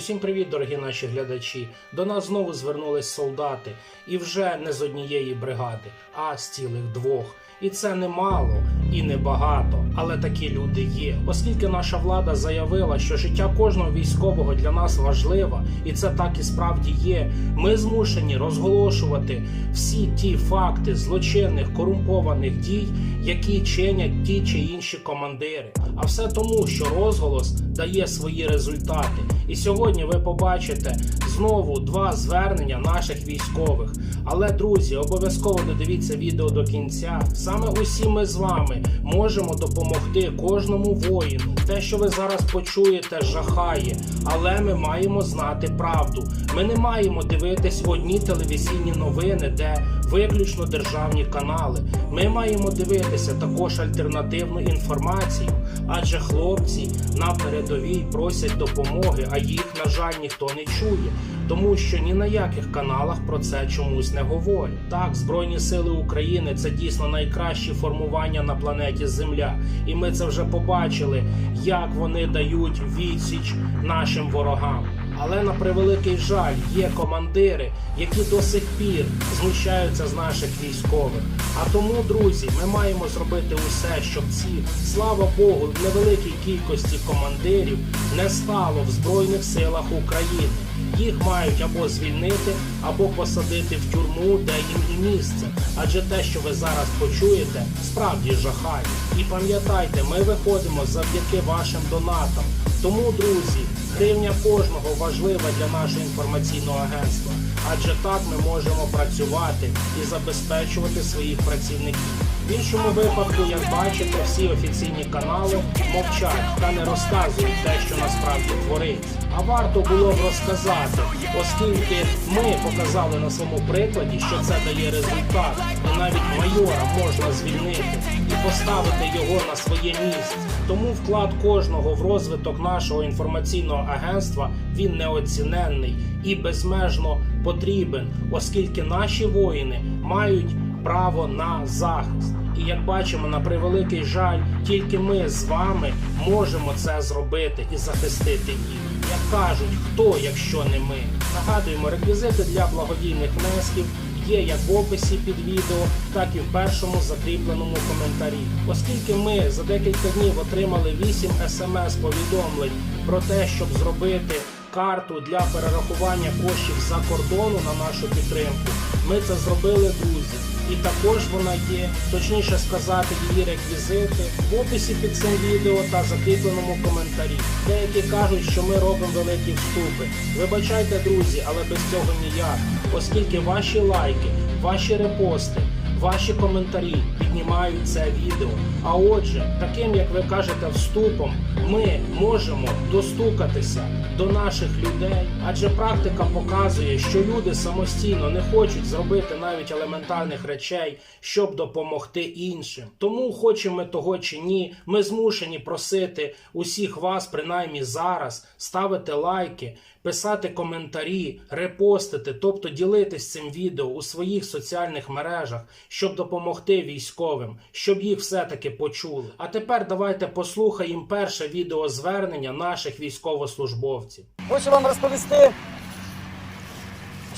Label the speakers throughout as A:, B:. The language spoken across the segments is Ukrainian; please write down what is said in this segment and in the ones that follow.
A: Усім привіт, дорогі наші глядачі. До нас знову звернулись солдати, і вже не з однієї бригади, а з цілих двох. І це не мало і не багато, але такі люди є. Оскільки наша влада заявила, що життя кожного військового для нас важливо, і це так і справді є. Ми змушені розголошувати всі ті факти злочинних корумпованих дій, які чинять ті чи інші командири. А все тому, що розголос дає свої результати. І сьогодні ви побачите знову два звернення наших військових. Але, друзі, обов'язково додивіться відео до кінця. Саме усі ми з вами можемо допомогти кожному воїну. Те, що ви зараз почуєте, жахає, але ми маємо знати правду. Ми не маємо дивитись одні телевізійні новини, де виключно державні канали. Ми маємо дивитися також альтернативну інформацію, адже хлопці на передовій просять допомоги, а їх, на жаль, ніхто не чує, тому що ні на яких каналах про це чомусь не говорять. Так, Збройні Сили України це дійсно найкращі формування на планеті Земля, і ми це вже побачили, як вони дають відсіч нашим ворогам. Але на превеликий жаль є командири, які до сих пір знущаються з наших військових. А тому, друзі, ми маємо зробити усе, щоб ці, слава Богу, невеликій кількості командирів не стало в Збройних силах України. Їх мають або звільнити, або посадити в тюрму, де їм і місце. Адже те, що ви зараз почуєте, справді жахає. І пам'ятайте, ми виходимо завдяки вашим донатам. Тому, друзі, гривня кожного важлива для нашого інформаційного агентства, адже так ми можемо працювати і забезпечувати своїх працівників. В іншому випадку, як бачите, всі офіційні канали мовчать та не розказують те, що насправді твориться. А варто було б розказати, оскільки ми показали на своєму прикладі, що це дає результат, і навіть майора можна звільнити і поставити його на своє місце. Тому вклад кожного в розвиток нашого інформаційного агентства він неоціненний і безмежно потрібен, оскільки наші воїни мають право на захист. І як бачимо, на превеликий жаль, тільки ми з вами можемо це зробити і захистити їх. Як кажуть, хто, якщо не ми? Нагадуємо, реквізити для благодійних внесків є як в описі під відео, так і в першому закріпленому коментарі. Оскільки ми за декілька днів отримали 8 смс-повідомлень про те, щоб зробити карту для перерахування коштів за кордону на нашу підтримку, ми це зробили, друзі. І також вона є, точніше сказати, її реквізити в описі під цим відео та закріпленому коментарі. Деякі кажуть, що ми робимо великі вступи. Вибачайте, друзі, але без цього ніяк, оскільки ваші лайки, ваші репости, ваші коментарі піднімають це відео. А отже, таким як ви кажете, вступом ми можемо достукатися до наших людей, адже практика показує, що люди самостійно не хочуть зробити навіть елементарних речей, щоб допомогти іншим. Тому, хочемо ми того чи ні, ми змушені просити усіх вас, принаймні зараз, ставити лайки, писати коментарі, репостити, тобто ділитись цим відео у своїх соціальних мережах, щоб допомогти військовим, щоб їх все-таки почули. А тепер давайте послухаємо перше відеозвернення наших військовослужбовців.
B: Хочу вам розповісти,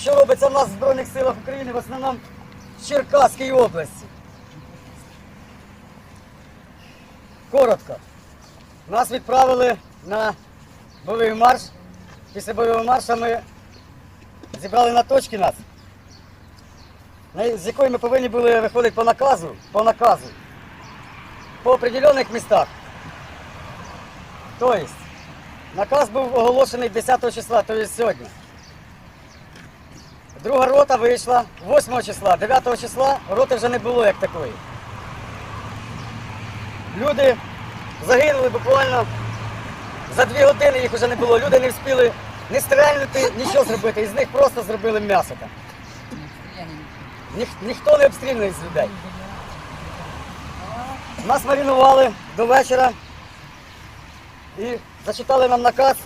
B: що робиться в нас в Збройних силах України, в основному в Черкаській області. Коротко. Нас відправили на бойовий марш. Після бойового марша ми зібрали на точки нас, з якої ми повинні були виходити по наказу, по наказу, по определених містах. Тобто, Наказ був оголошений 10 числа, тобто сьогодні. Друга рота вийшла 8 числа, 9 числа роти вже не було як такої. Люди загинули буквально за дві години їх вже не було. Люди не встигли не стрельнути, нічого зробити. Із них просто зробили м'ясо там. Ніх, ніхто не обстріляний з людей. Нас марінували до вечора і зачитали нам наказ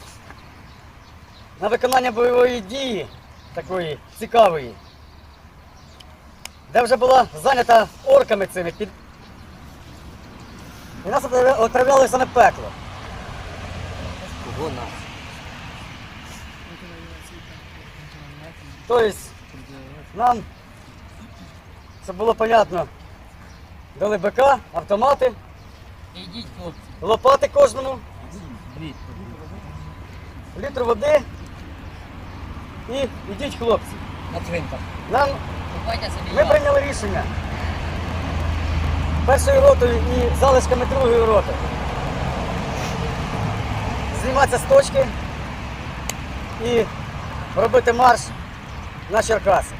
B: на виконання бойової дії такої цікавої, де вже була зайнята орками цими. І нас відправляли в саме пекло.
C: Нас?
B: Тобто нам, щоб було понятно, дали БК, автомати, лопати кожному, літр води і йдіть хлопці. Нам Ми прийняли рішення. Першою ротою і залишками другої роти зніматися з точки і робити марш на Черкаси.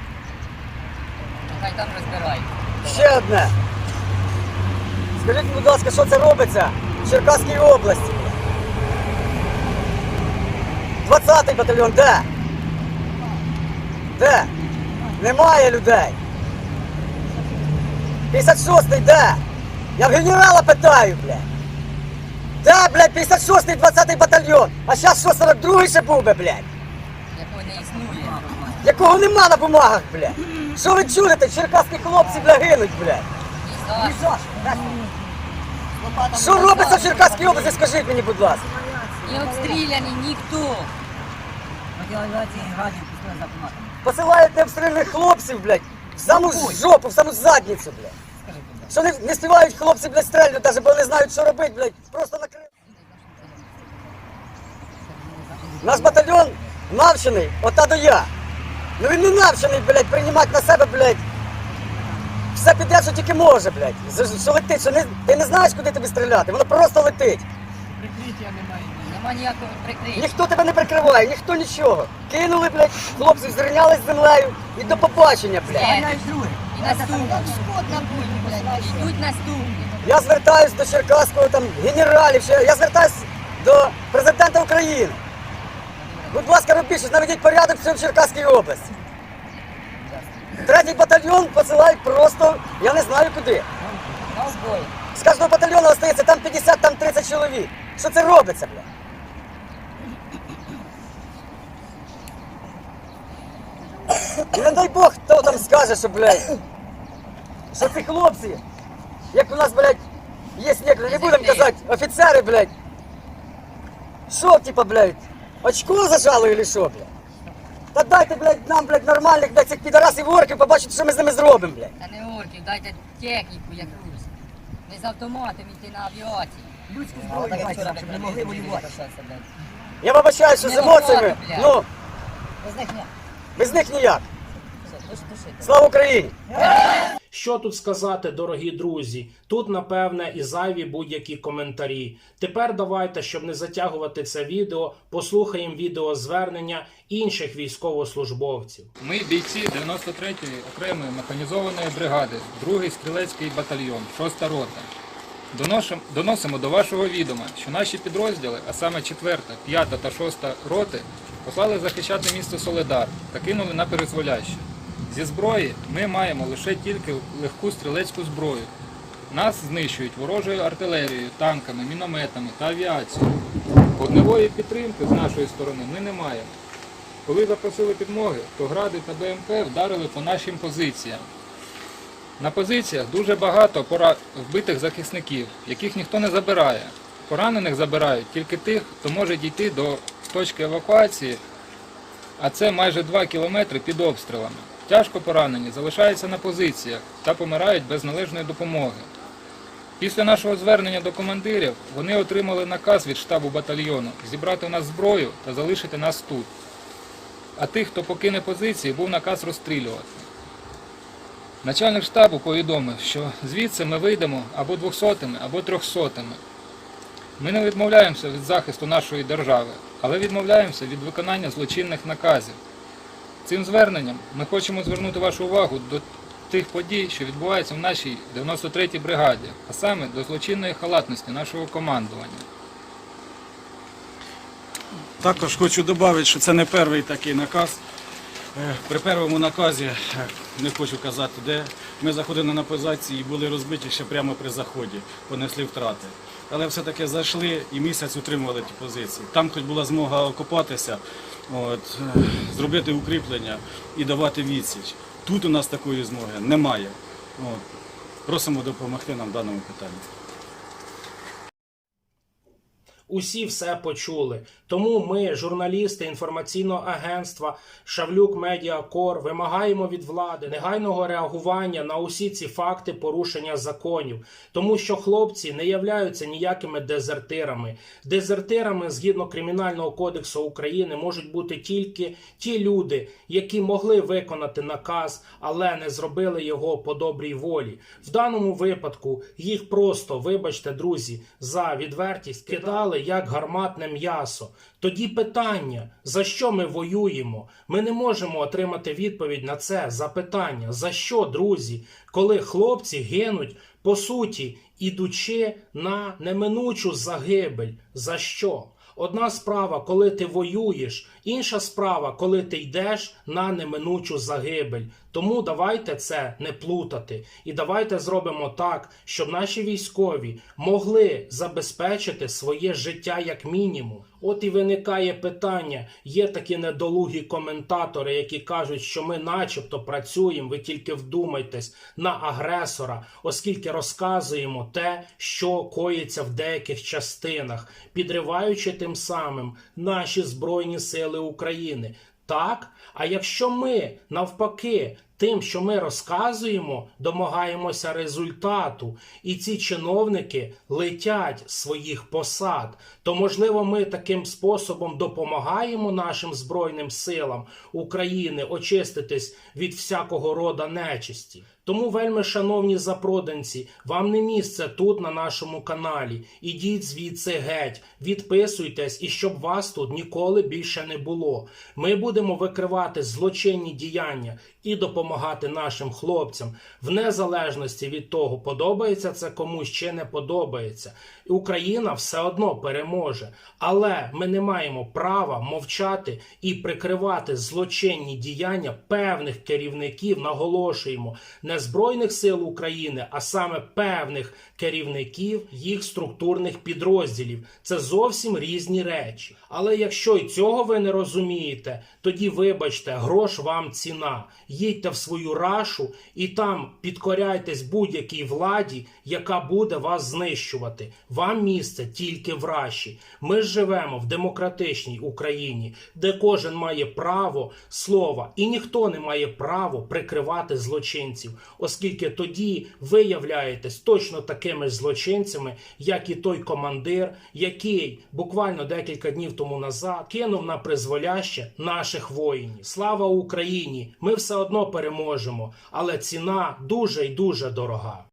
C: Хай там розбирають.
B: Ще одне. Скажіть, будь ласка, що це робиться в Черкаській області? 20-й батальйон де? Де? Немає людей. 56-й де? Я в генерала питаю, блядь. Де, блядь, 56-й 20-й батальйон? А зараз що, 42-й ще був би, блядь?
C: Якого не існує.
B: Якого нема на бумагах, блядь. Що ви чудите? Черкаські хлопці, бля, гинуть, блядь.
C: І зараз.
B: Що робиться в Черкаській області, скажіть мені, будь ласка.
C: Не обстріляні ніхто.
B: Посилають необстрільних хлопців, блядь, в саму жопу, в саму задницю, блядь. Що не, не співають хлопці, блядь, стрельнуть, навіть бо не знають, що робити, блядь, просто накрив. Наш батальйон навчений, ота до я. Ну він не навчений, блядь, приймати на себе, блядь. Все піде, що тільки може, блядь. Що летить, що не, ти не знаєш, куди тобі стріляти, воно просто летить.
C: Нема ніякого прикриття.
B: Ніхто тебе не прикриває, ніхто нічого. Кинули, блядь, хлопці зрівнялись з землею і до побачення, блядь.
C: І наступні. Йдуть наступні.
B: Я звертаюсь до Черкаського там генералів, ще- я звертаюсь до президента України. Будь ласка, робіть щось, наведіть порядок в Черкаській області. Третій батальйон посилають просто, я не знаю куди.
C: Ковбой.
B: З кожного батальйону остається там 50, там 30 чоловік. Що це робиться, бля? І не дай Бог, хто там скаже, що, блядь, що ці хлопці, як у нас, блядь, є некоторі, не будемо казати, офіцери, блядь. Що, типа, блядь, очко зажало или що, блядь? Та дайте, блядь, нам, блядь, нормальних, блядь, цих підарасів орків, побачити, що ми з ними зробимо, блядь.
C: Та не орків, дайте техніку якусь. Не з автоматом йти на авіації. Людську зброю вчора, щоб не могли воювати.
B: Я вибачаю, що з емоціями,
C: блядь.
B: ну,
C: Без них ні.
B: Без них ніяк. Слава Україні!
A: Що тут сказати, дорогі друзі? Тут, напевне, і зайві будь-які коментарі. Тепер давайте, щоб не затягувати це відео, послухаємо відеозвернення інших військовослужбовців.
D: Ми бійці 93-ї окремої механізованої бригади, 2-й стрілецький батальйон, 6-та рота. Доношим- Доносимо до вашого відома, що наші підрозділи, а саме 4-та, 5-та та 6-та роти, послали захищати місто Соледар та кинули на перезволяще. Зі зброї ми маємо лише тільки легку стрілецьку зброю. Нас знищують ворожою артилерією, танками, мінометами та авіацією. Вогневої підтримки з нашої сторони ми не маємо. Коли запросили підмоги, то гради та БМП вдарили по нашим позиціям. На позиціях дуже багато пора... вбитих захисників, яких ніхто не забирає. Поранених забирають тільки тих, хто може дійти до точки евакуації, а це майже 2 кілометри під обстрілами. Тяжко поранені залишаються на позиціях та помирають без належної допомоги. Після нашого звернення до командирів вони отримали наказ від штабу батальйону зібрати у нас зброю та залишити нас тут. А тих, хто покине позиції, був наказ розстрілювати. Начальник штабу повідомив, що звідси ми вийдемо або двохсотими, або трьохсотими. Ми не відмовляємося від захисту нашої держави, але відмовляємося від виконання злочинних наказів. Цим зверненням ми хочемо звернути вашу увагу до тих подій, що відбуваються в нашій 93-й бригаді, а саме до злочинної халатності нашого командування.
E: Також хочу додати, що це не перший такий наказ. Е, При першому наказі, е, не хочу казати де, ми заходили на позиції і були розбиті ще прямо при заході, понесли втрати. Але все-таки зайшли і місяць утримували ті позиції. Там хоч була змога окопатися, от, зробити укріплення і давати відсіч. Тут у нас такої змоги немає. От. Просимо допомогти нам в даному питанні.
A: Усі все почули. Тому ми, журналісти інформаційного агентства Шавлюк Медіа Кор, вимагаємо від влади негайного реагування на усі ці факти порушення законів, тому що хлопці не являються ніякими дезертирами. Дезертирами згідно Кримінального кодексу України можуть бути тільки ті люди, які могли виконати наказ, але не зробили його по добрій волі. В даному випадку їх просто, вибачте, друзі, за відвертість кидали як гарматне м'ясо. Тоді питання, за що ми воюємо? Ми не можемо отримати відповідь на це запитання. За що, друзі, коли хлопці гинуть, по суті, ідучи на неминучу загибель? За що? Одна справа, коли ти воюєш, інша справа, коли ти йдеш на неминучу загибель. Тому давайте це не плутати. І давайте зробимо так, щоб наші військові могли забезпечити своє життя як мінімум. От і виникає питання: є такі недолугі коментатори, які кажуть, що ми, начебто, працюємо, ви тільки вдумайтесь на агресора, оскільки розказуємо те, що коїться в деяких частинах, підриваючи тим самим наші збройні сили України. Так, а якщо ми навпаки тим, що ми розказуємо, домагаємося результату, і ці чиновники летять з своїх посад, то можливо ми таким способом допомагаємо нашим збройним силам України очиститись від всякого рода нечисті. Тому, вельми шановні запроданці, вам не місце тут на нашому каналі. Ідіть звідси геть, відписуйтесь і щоб вас тут ніколи більше не було. Ми будемо викривати злочинні діяння і допомагати нашим хлопцям в незалежності від того, подобається це комусь чи не подобається. Україна все одно переможе, але ми не маємо права мовчати і прикривати злочинні діяння певних керівників. Наголошуємо не збройних сил України, а саме певних керівників їх структурних підрозділів. Це зовсім різні речі. Але якщо і цього ви не розумієте, тоді вибачте, грош вам ціна. Їдьте в свою рашу і там підкоряйтесь будь-якій владі, яка буде вас знищувати. Вам місце тільки в раші. Ми живемо в демократичній Україні, де кожен має право слова, і ніхто не має право прикривати злочинців, оскільки тоді ви являєтесь точно такими злочинцями, як і той командир, який буквально декілька днів тому назад кинув на призволяще наших воїнів. Слава Україні! Ми все одно переможемо, але ціна дуже й дуже дорога.